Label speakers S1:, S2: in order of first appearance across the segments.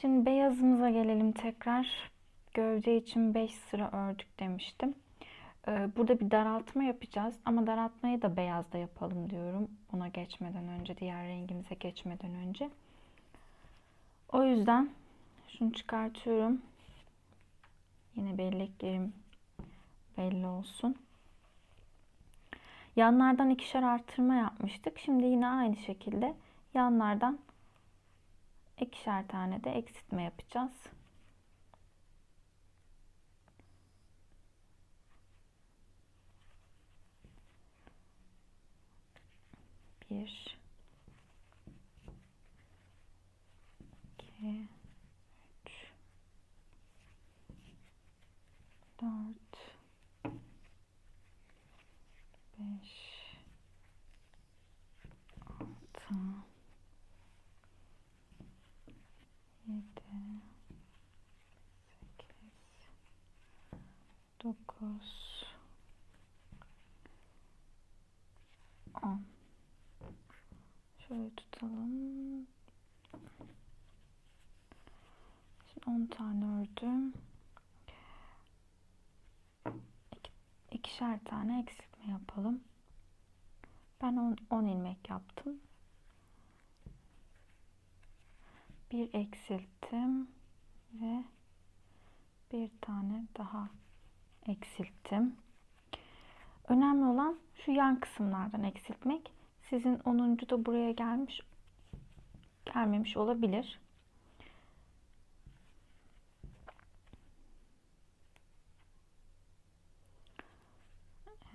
S1: Şimdi beyazımıza gelelim tekrar. Gövde için 5 sıra ördük demiştim. Ee, Burada bir daraltma yapacağız ama daraltmayı da beyazda yapalım diyorum. Ona geçmeden önce, diğer rengimize geçmeden önce. O yüzden şunu çıkartıyorum. Yine belleklerim belli olsun. Yanlardan ikişer artırma yapmıştık. Şimdi yine aynı şekilde yanlardan ikişer tane de eksiltme yapacağız. Bir, iki, üç, dört, beş, altı, 9 10 Şöyle tutalım. Şimdi 10 tane ördüm. İki, ikişer tane eksiltme yapalım. Ben 10 ilmek yaptım. Bir eksilttim ve bir tane daha eksilttim. Önemli olan şu yan kısımlardan eksiltmek. Sizin 10. da buraya gelmiş gelmemiş olabilir.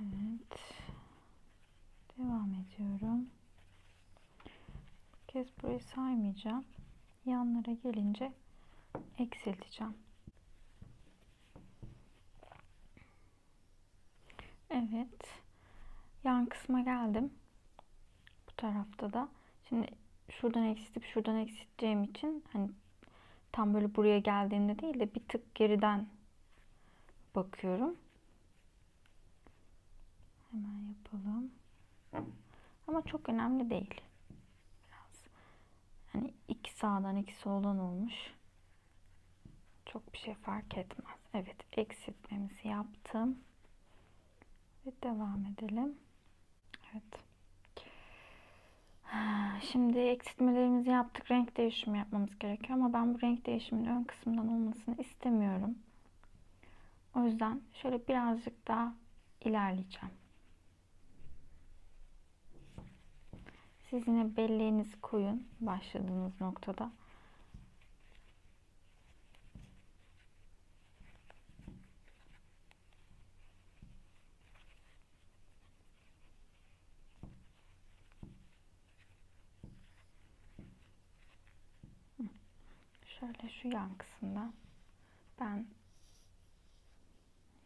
S1: Evet. Devam ediyorum. Bu kez burayı saymayacağım. Yanlara gelince eksilteceğim. Evet. Yan kısma geldim bu tarafta da. Şimdi şuradan eksiltip şuradan eksilteceğim için hani tam böyle buraya geldiğinde değil de bir tık geriden bakıyorum. Hemen yapalım. Ama çok önemli değil. Biraz hani iki sağdan iki soldan olmuş. Çok bir şey fark etmez. Evet eksiltmemizi yaptım. Ve devam edelim. Evet. Şimdi eksiltmelerimizi yaptık. Renk değişimi yapmamız gerekiyor ama ben bu renk değişiminin ön kısmından olmasını istemiyorum. O yüzden şöyle birazcık daha ilerleyeceğim. Siz yine belleğinizi koyun başladığınız noktada. Şöyle şu yan kısımda ben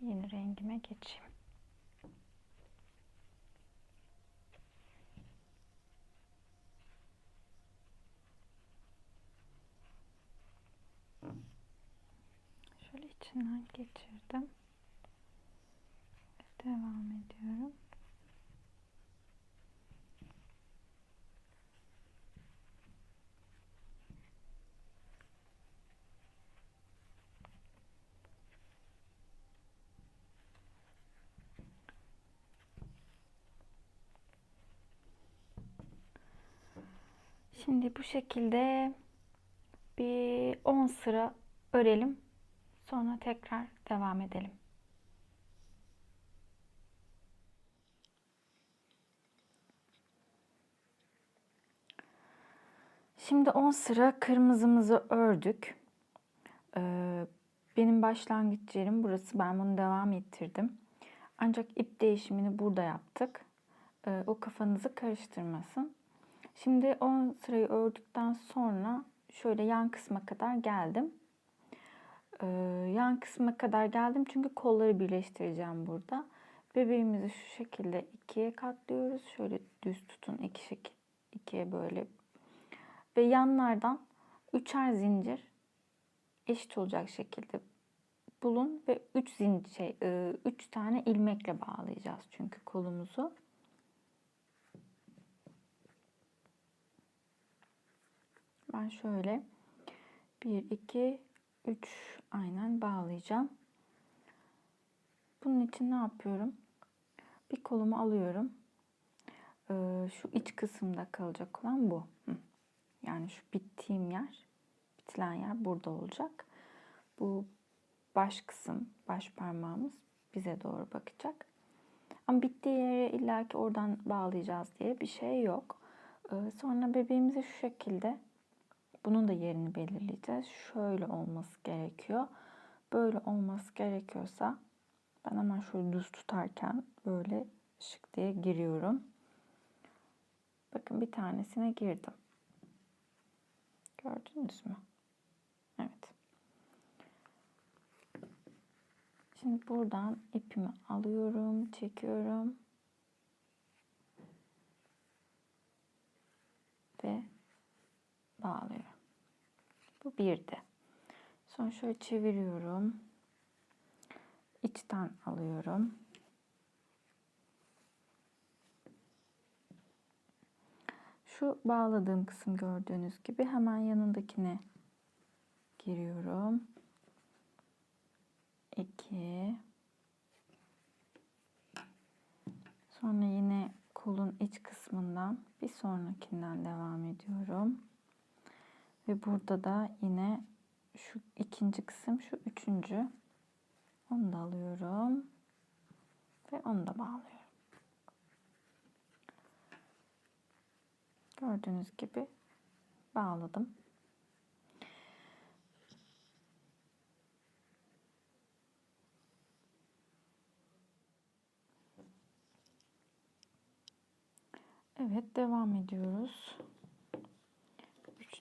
S1: yeni rengime geçeyim. Şöyle içinden geçirdim. Ve devam ediyorum. Şimdi bu şekilde bir 10 sıra örelim. Sonra tekrar devam edelim. Şimdi 10 sıra kırmızımızı ördük. Ee, benim başlangıç yerim burası. Ben bunu devam ettirdim. Ancak ip değişimini burada yaptık. Ee, o kafanızı karıştırmasın. Şimdi 10 sırayı ördükten sonra şöyle yan kısma kadar geldim. Ee, yan kısma kadar geldim çünkü kolları birleştireceğim burada. Bebeğimizi şu şekilde ikiye katlıyoruz. Şöyle düz tutun iki şekil ikiye böyle ve yanlardan üçer zincir eşit olacak şekilde bulun ve 3 zincir şey 3 tane ilmekle bağlayacağız çünkü kolumuzu. Ben şöyle 1, 2, 3 aynen bağlayacağım. Bunun için ne yapıyorum? Bir kolumu alıyorum. Ee, şu iç kısımda kalacak olan bu. Yani şu bittiğim yer, bitilen yer burada olacak. Bu baş kısım, baş parmağımız bize doğru bakacak. Ama bittiği yere illaki oradan bağlayacağız diye bir şey yok. Ee, sonra bebeğimizi şu şekilde bunun da yerini belirleyeceğiz. Şöyle olması gerekiyor. Böyle olması gerekiyorsa ben hemen şöyle düz tutarken böyle şık diye giriyorum. Bakın bir tanesine girdim. Gördünüz mü? Evet. Şimdi buradan ipimi alıyorum, çekiyorum. Ve bağlıyorum. Bu birdi. Sonra şöyle çeviriyorum. İçten alıyorum. Şu bağladığım kısım gördüğünüz gibi hemen yanındakine giriyorum. 2 Sonra yine kolun iç kısmından bir sonrakinden devam ediyorum. Ve burada da yine şu ikinci kısım şu üçüncü. Onu da alıyorum. Ve onu da bağlıyorum. Gördüğünüz gibi bağladım. Evet devam ediyoruz.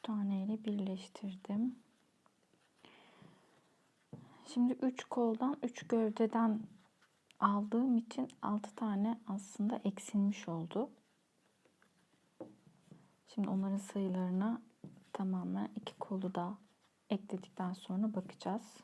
S1: 3 tane ile birleştirdim. Şimdi 3 koldan 3 gövdeden aldığım için 6 tane aslında eksilmiş oldu. Şimdi onların sayılarına tamamen iki kolu da ekledikten sonra bakacağız.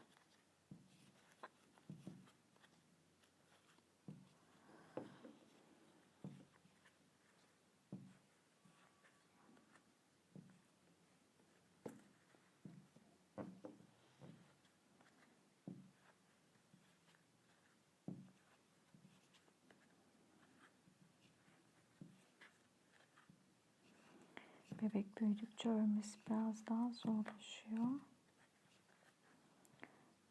S1: Bebek büyüdükçe örmesi biraz daha zorlaşıyor.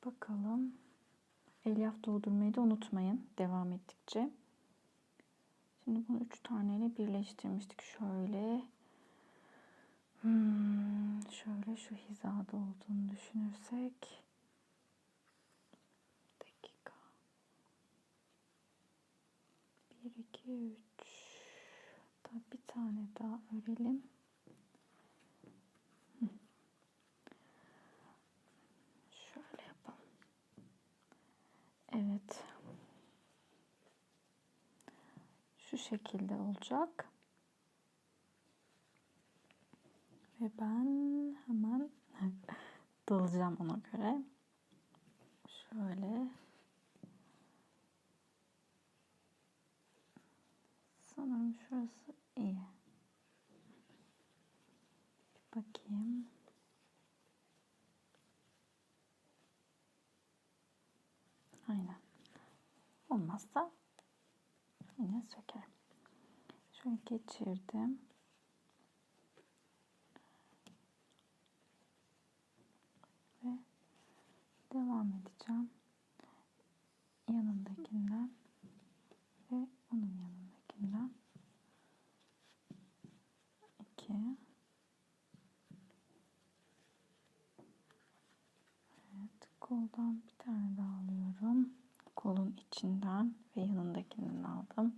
S1: Bakalım. Elyaf doldurmayı da unutmayın devam ettikçe. Şimdi bunu üç taneyle birleştirmiştik. Şöyle hmm, şöyle şu hizada olduğunu düşünürsek dakika 1 2 3 bir tane daha örelim. Evet. Şu şekilde olacak. Ve ben hemen dalacağım ona göre. Şöyle. Sanırım şurası iyi. Bir bakayım. Aynen. Olmazsa yine sökerim. Şöyle geçirdim. Ve devam edeceğim. Yanındakinden ve onun yanındakinden. iki Evet, koldan bir tane daha alıyorum. Kolun içinden ve yanındakinden aldım.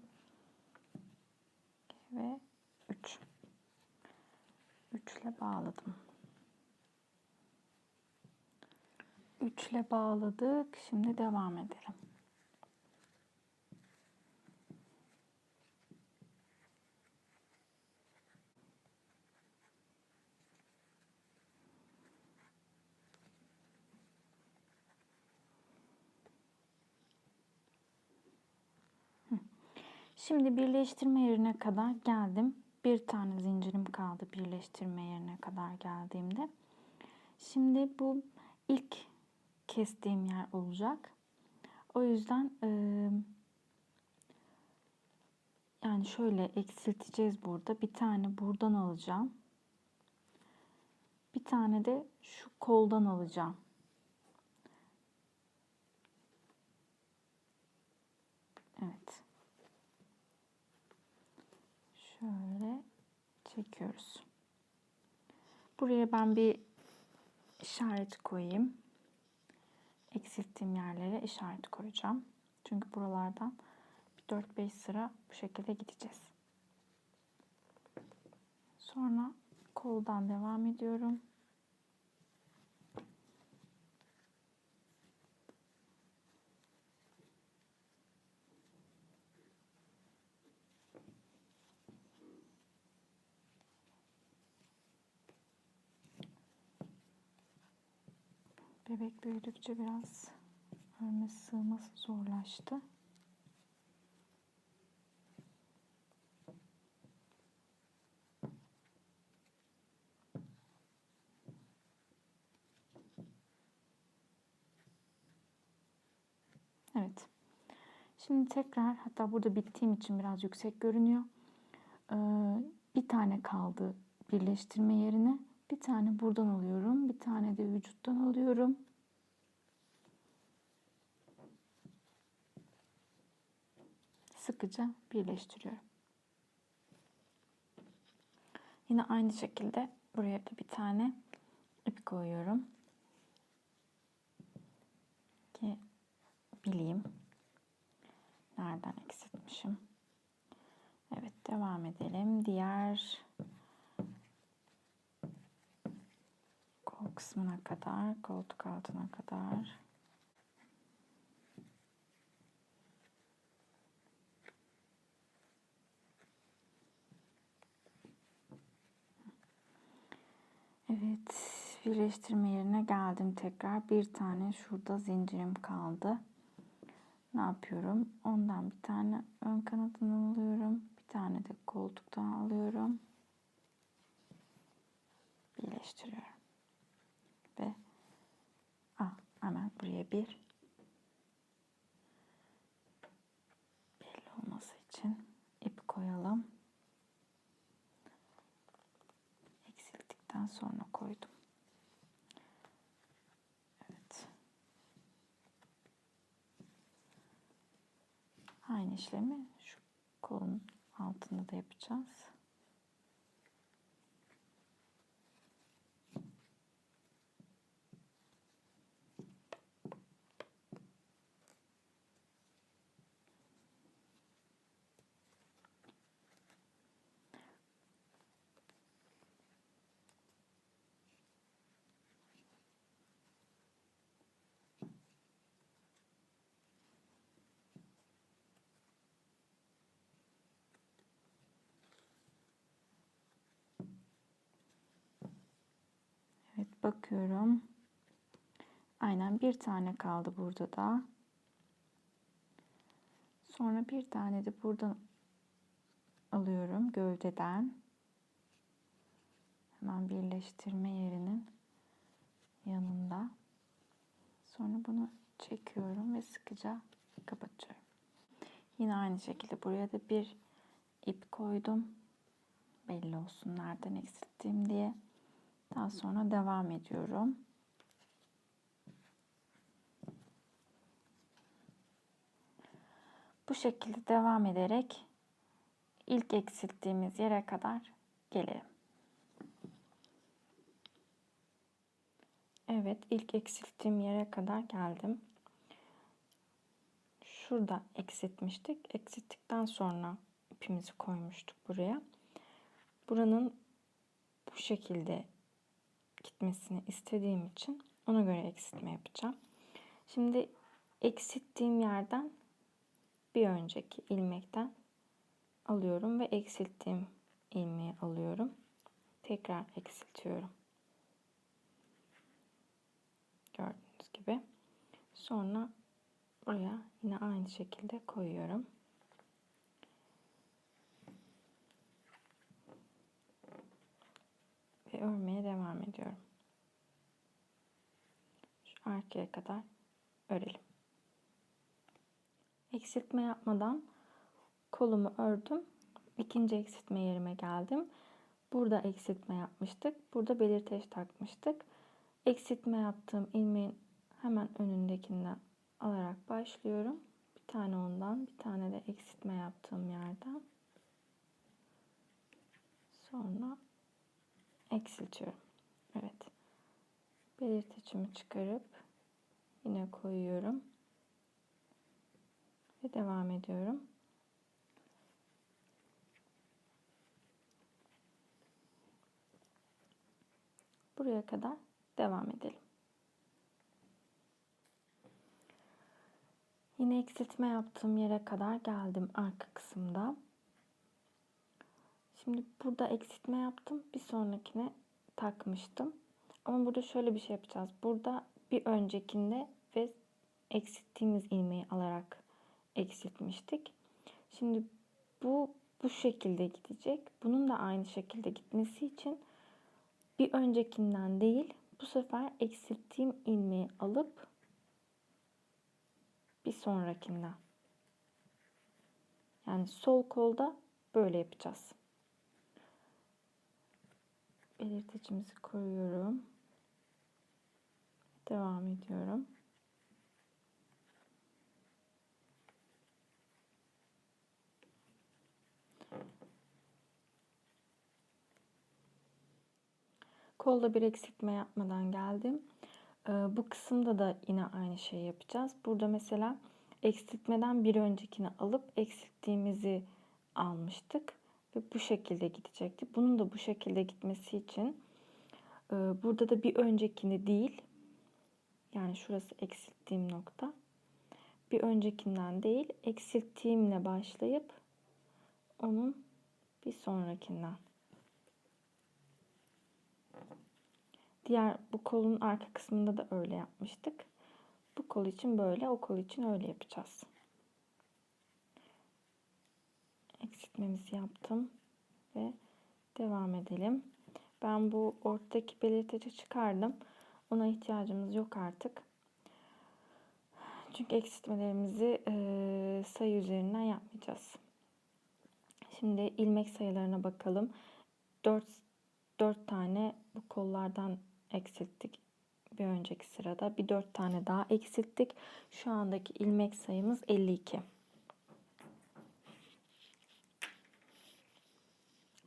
S1: Ve 3. 3 ile bağladım. 3 ile bağladık. Şimdi devam edelim. Şimdi birleştirme yerine kadar geldim. Bir tane zincirim kaldı birleştirme yerine kadar geldiğimde. Şimdi bu ilk kestiğim yer olacak. O yüzden e, yani şöyle eksilteceğiz burada. Bir tane buradan alacağım. Bir tane de şu koldan alacağım. Evet. Şöyle çekiyoruz. Buraya ben bir işaret koyayım. Eksilttiğim yerlere işaret koyacağım. Çünkü buralardan 4-5 sıra bu şekilde gideceğiz. Sonra koldan devam ediyorum. Bebek büyüdükçe biraz örme sığması zorlaştı. Evet. Şimdi tekrar hatta burada bittiğim için biraz yüksek görünüyor. Ee, bir tane kaldı birleştirme yerine. Bir tane buradan alıyorum. Bir tane de vücuttan alıyorum. Sıkıca birleştiriyorum. Yine aynı şekilde buraya da bir tane ip koyuyorum. Ki bileyim. Nereden eksiltmişim. Evet devam edelim. Diğer kol kısmına kadar, koltuk altına kadar. Evet, birleştirme yerine geldim tekrar. Bir tane şurada zincirim kaldı ne yapıyorum? Ondan bir tane ön kanadını alıyorum. Bir tane de koltuktan alıyorum. Birleştiriyorum. Ve ah, hemen buraya bir belli olması için ip koyalım. Eksilttikten sonra koydum. Aynı işlemi şu kolun altında da yapacağız. Bakıyorum. Aynen bir tane kaldı burada da. Sonra bir tane de buradan alıyorum gövdeden. Hemen birleştirme yerinin yanında. Sonra bunu çekiyorum ve sıkıca kapatıyorum. Yine aynı şekilde buraya da bir ip koydum. Belli olsun nereden eksilttiğim diye. Daha sonra devam ediyorum. Bu şekilde devam ederek ilk eksilttiğimiz yere kadar gelelim. Evet, ilk eksilttiğim yere kadar geldim. Şurada eksiltmiştik. Eksilttikten sonra ipimizi koymuştuk buraya. Buranın bu şekilde gitmesini istediğim için ona göre eksiltme yapacağım. Şimdi eksilttiğim yerden bir önceki ilmekten alıyorum ve eksilttiğim ilmeği alıyorum. Tekrar eksiltiyorum. Gördüğünüz gibi. Sonra buraya yine aynı şekilde koyuyorum. Ve örmeye devam ediyorum. arkaya kadar örelim. Eksiltme yapmadan kolumu ördüm. İkinci eksiltme yerime geldim. Burada eksiltme yapmıştık. Burada belirteç takmıştık. Eksiltme yaptığım ilmeğin hemen önündekinden alarak başlıyorum. Bir tane ondan, bir tane de eksiltme yaptığım yerden. Sonra eksiltiyorum. Evet. Belirtecimi çıkarıp yine koyuyorum. Ve devam ediyorum. Buraya kadar devam edelim. Yine eksiltme yaptığım yere kadar geldim arka kısımda. Şimdi burada eksiltme yaptım. Bir sonrakine takmıştım. Ama burada şöyle bir şey yapacağız. Burada bir öncekinde ve eksilttiğimiz ilmeği alarak eksiltmiştik. Şimdi bu bu şekilde gidecek. Bunun da aynı şekilde gitmesi için bir öncekinden değil bu sefer eksilttiğim ilmeği alıp bir sonrakinden. Yani sol kolda böyle yapacağız. Belirtecimizi koyuyorum. Devam ediyorum. Kolda bir eksiltme yapmadan geldim. Ee, bu kısımda da yine aynı şeyi yapacağız. Burada mesela eksiltmeden bir öncekini alıp eksilttiğimizi almıştık. Ve bu şekilde gidecekti. Bunun da bu şekilde gitmesi için e, burada da bir öncekini değil yani şurası eksilttiğim nokta bir öncekinden değil eksilttiğimle başlayıp onun bir sonrakinden Diğer bu kolun arka kısmında da öyle yapmıştık. Bu kol için böyle, o kol için öyle yapacağız. Eksiltmemizi yaptım ve devam edelim. Ben bu ortadaki belirteci çıkardım. Ona ihtiyacımız yok artık. Çünkü eksiltmelerimizi e, sayı üzerinden yapmayacağız. Şimdi ilmek sayılarına bakalım. 4 4 tane bu kollardan eksilttik bir önceki sırada. Bir 4 tane daha eksilttik. Şu andaki ilmek sayımız 52.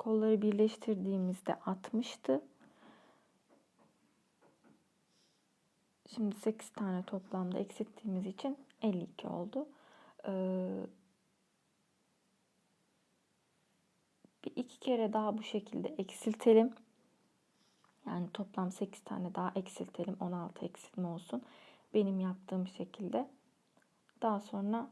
S1: Kolları birleştirdiğimizde 60'tı. Şimdi 8 tane toplamda eksilttiğimiz için 52 oldu. Ee, bir iki kere daha bu şekilde eksiltelim. Yani toplam 8 tane daha eksiltelim. 16 eksiltme olsun. Benim yaptığım şekilde. Daha sonra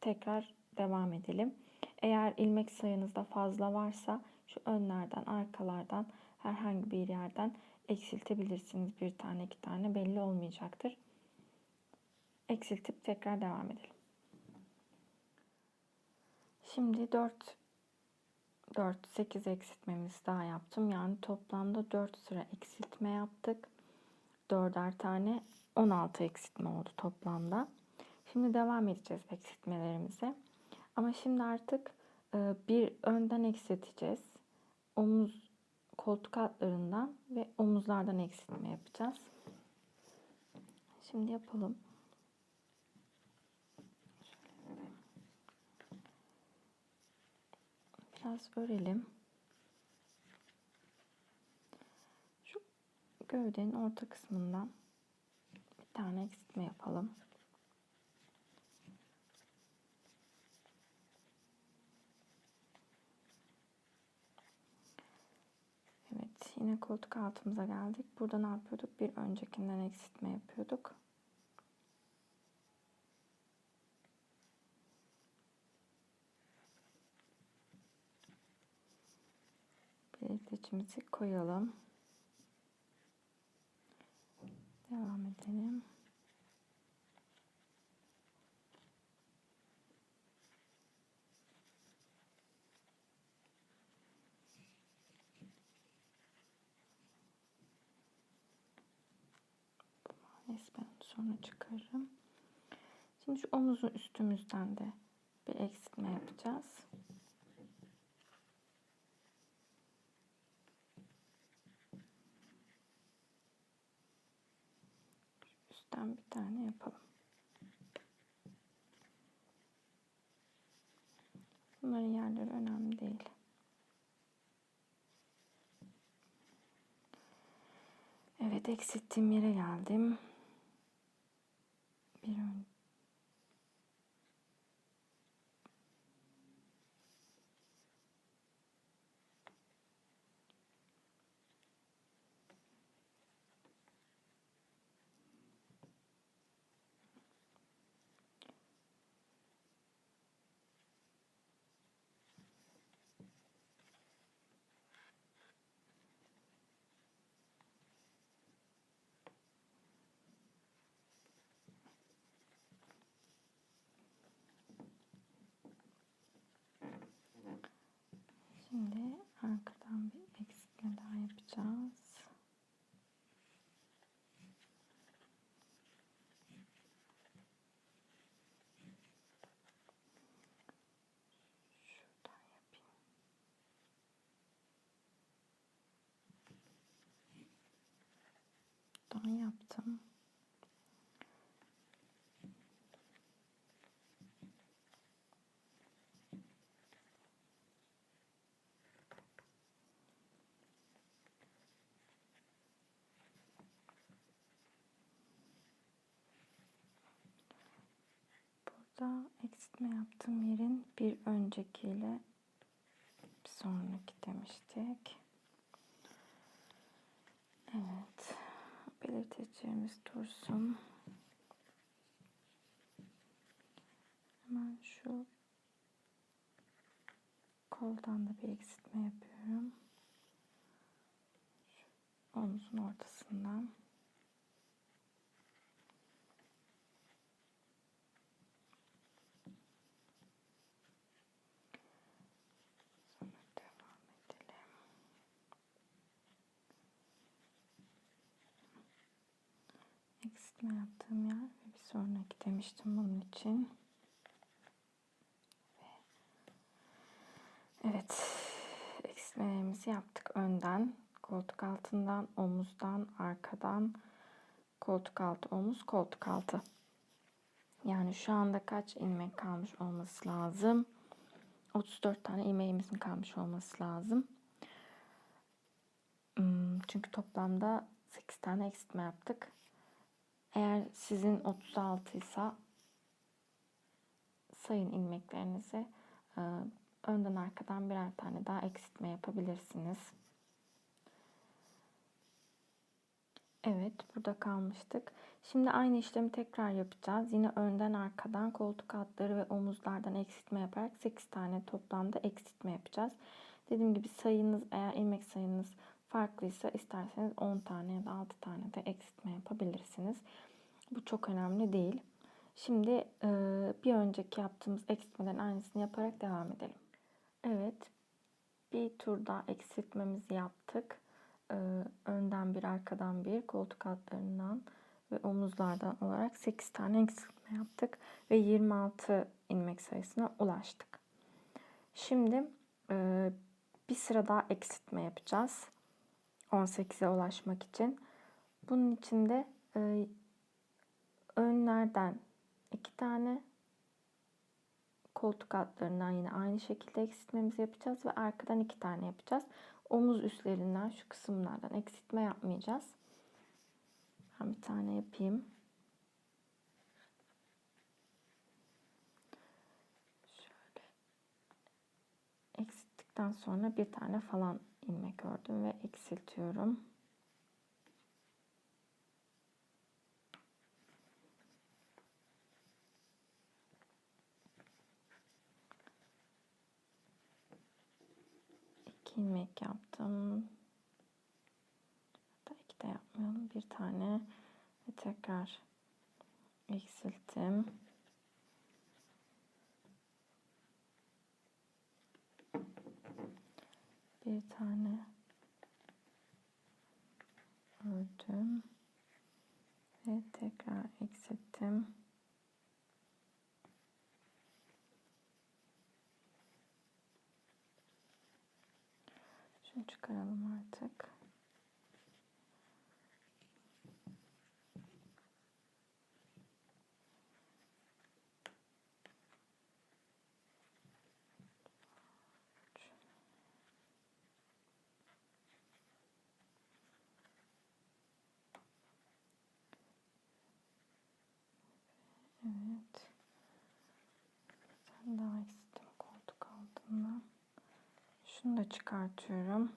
S1: tekrar devam edelim. Eğer ilmek sayınızda fazla varsa şu önlerden, arkalardan herhangi bir yerden eksiltebilirsiniz. Bir tane, iki tane belli olmayacaktır. Eksiltip tekrar devam edelim. Şimdi 4 4, 8 eksiltmemiz daha yaptım. Yani toplamda 4 sıra eksiltme yaptık. 4'er tane 16 eksiltme oldu toplamda. Şimdi devam edeceğiz eksiltmelerimize. Ama şimdi artık e, bir önden eksilteceğiz. Omuz koltuk altlarından ve omuzlardan eksiltme yapacağız. Şimdi yapalım. biraz örelim. Şu gövdenin orta kısmından bir tane eksiltme yapalım. Evet, yine koltuk altımıza geldik. Burada ne yapıyorduk? Bir öncekinden eksiltme yapıyorduk. belirtecimizi koyalım. Devam edelim. Neyse ben onu sonra çıkarırım. Şimdi şu omuzun üstümüzden de bir eksiltme yapacağız. Üstten bir tane yapalım. Bunların yerleri önemli değil. Evet eksilttiğim yere geldim. Bir ön Şimdi arkadan bir eksiltme daha yapacağız. Şuradan yapayım. Buradan yaptım. Burada eksiltme yaptığım yerin bir öncekiyle bir sonraki demiştik. Evet. Belirteceğimiz dursun. Hemen şu koldan da bir eksiltme yapıyorum. Şu omuzun ortasından. Eksiltme yaptığım yer ve bir sonraki demiştim bunun için. Evet, eksiltmelerimizi yaptık önden, koltuk altından, omuzdan, arkadan, koltuk altı, omuz, koltuk altı. Yani şu anda kaç ilmek kalmış olması lazım? 34 tane ilmeğimizin kalmış olması lazım. Hmm, Çünkü toplamda 8 tane eksiltme yaptık. Eğer sizin 36 ise sayın ilmeklerinizi e, önden arkadan birer tane daha eksiltme yapabilirsiniz. Evet, burada kalmıştık. Şimdi aynı işlemi tekrar yapacağız. Yine önden arkadan koltuk altları ve omuzlardan eksiltme yaparak 8 tane toplamda eksiltme yapacağız. Dediğim gibi sayınız eğer ilmek sayınız farklıysa isterseniz 10 tane ya da 6 tane de eksiltme yapabilirsiniz. Bu çok önemli değil. Şimdi e, bir önceki yaptığımız eksiltmelerin aynısını yaparak devam edelim. Evet, bir tur daha eksiltmemizi yaptık. Ee, önden bir, arkadan bir, koltuk altlarından ve omuzlardan olarak 8 tane eksiltme yaptık ve 26 ilmek sayısına ulaştık. Şimdi e, bir sıra daha eksiltme yapacağız. 18'e ulaşmak için. Bunun için de e, önlerden 2 tane koltuk altlarından yine aynı şekilde eksiltmemizi yapacağız ve arkadan iki tane yapacağız. Omuz üstlerinden şu kısımlardan eksiltme yapmayacağız. Ben bir tane yapayım. Şöyle eksilttikten sonra bir tane falan ilmek ördüm ve eksiltiyorum. İki ilmek yaptım. Hatta iki de yapmayalım. Bir tane ve tekrar eksilttim. Bir tane ördüm Ve tekrar eksilttim. Şunu çıkaralım artık. Evet. Sen daha eksilttim koltuk altından. Şunu da çıkartıyorum.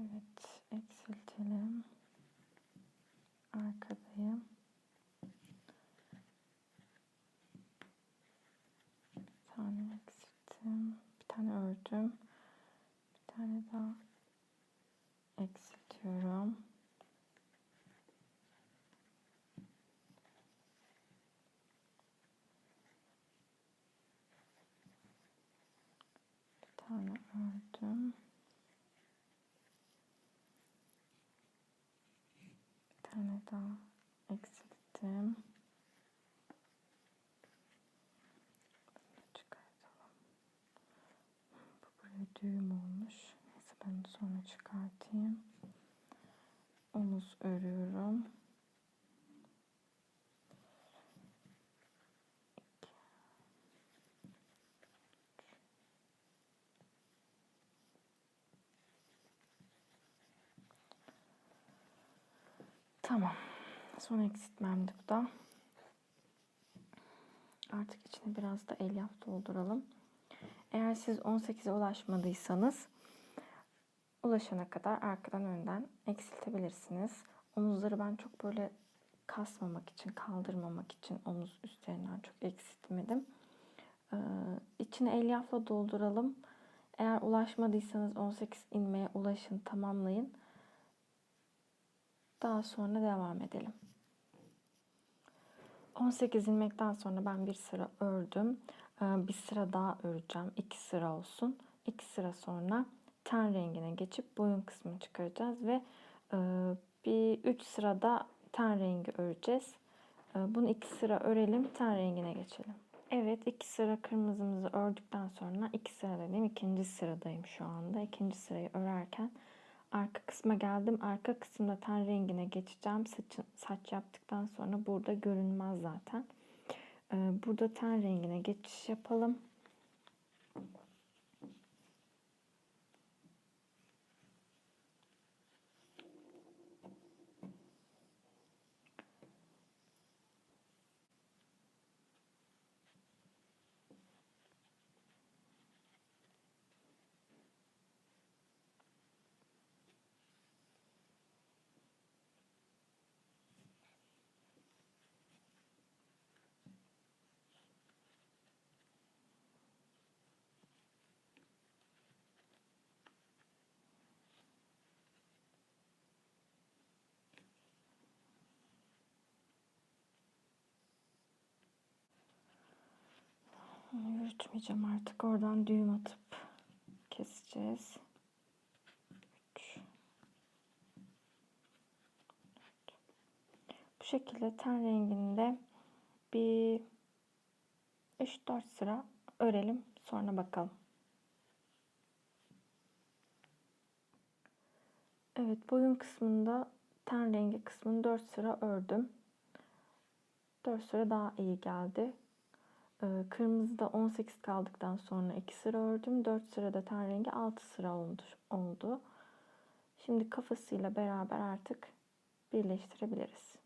S1: Evet, eksiltelim. Arkadayım. Bir tane eksilttim. Bir tane ördüm. Bir tane daha eksiltiyorum. Bir ördüm. Bir tane daha eksilttim. Çıkartalım. Bu buraya düğüm olmuş. Neyse ben sonra çıkartayım. Omuz örüyorum. Tamam. Son eksiltmemdi bu da. Artık içine biraz da elyaf dolduralım. Eğer siz 18'e ulaşmadıysanız ulaşana kadar arkadan önden eksiltebilirsiniz. Omuzları ben çok böyle kasmamak için, kaldırmamak için omuz üstlerinden çok eksiltmedim. Ee, içine elyafla dolduralım. Eğer ulaşmadıysanız 18 inmeye ulaşın, tamamlayın. Daha sonra devam edelim. 18 ilmekten sonra ben bir sıra ördüm. Ee, bir sıra daha öreceğim. İki sıra olsun. İki sıra sonra ten rengine geçip boyun kısmını çıkaracağız ve e, bir üç sırada ten rengi öreceğiz. E, bunu iki sıra örelim. Ten rengine geçelim. Evet iki sıra kırmızımızı ördükten sonra iki sıra dediğim ikinci sıradayım şu anda. İkinci sırayı örerken arka kısma geldim. Arka kısımda ten rengine geçeceğim. Saç, saç yaptıktan sonra burada görünmez zaten. Ee, burada ten rengine geçiş yapalım. Yürütmeyeceğim artık. Oradan düğüm atıp keseceğiz. Bu şekilde ten renginde bir 3-4 sıra örelim. Sonra bakalım. Evet boyun kısmında ten rengi kısmını 4 sıra ördüm. 4 sıra daha iyi geldi. Ee, kırmızıda 18 kaldıktan sonra 2 sıra ördüm. 4 sırada ten rengi 6 sıra oldu. oldu. Şimdi kafasıyla beraber artık birleştirebiliriz.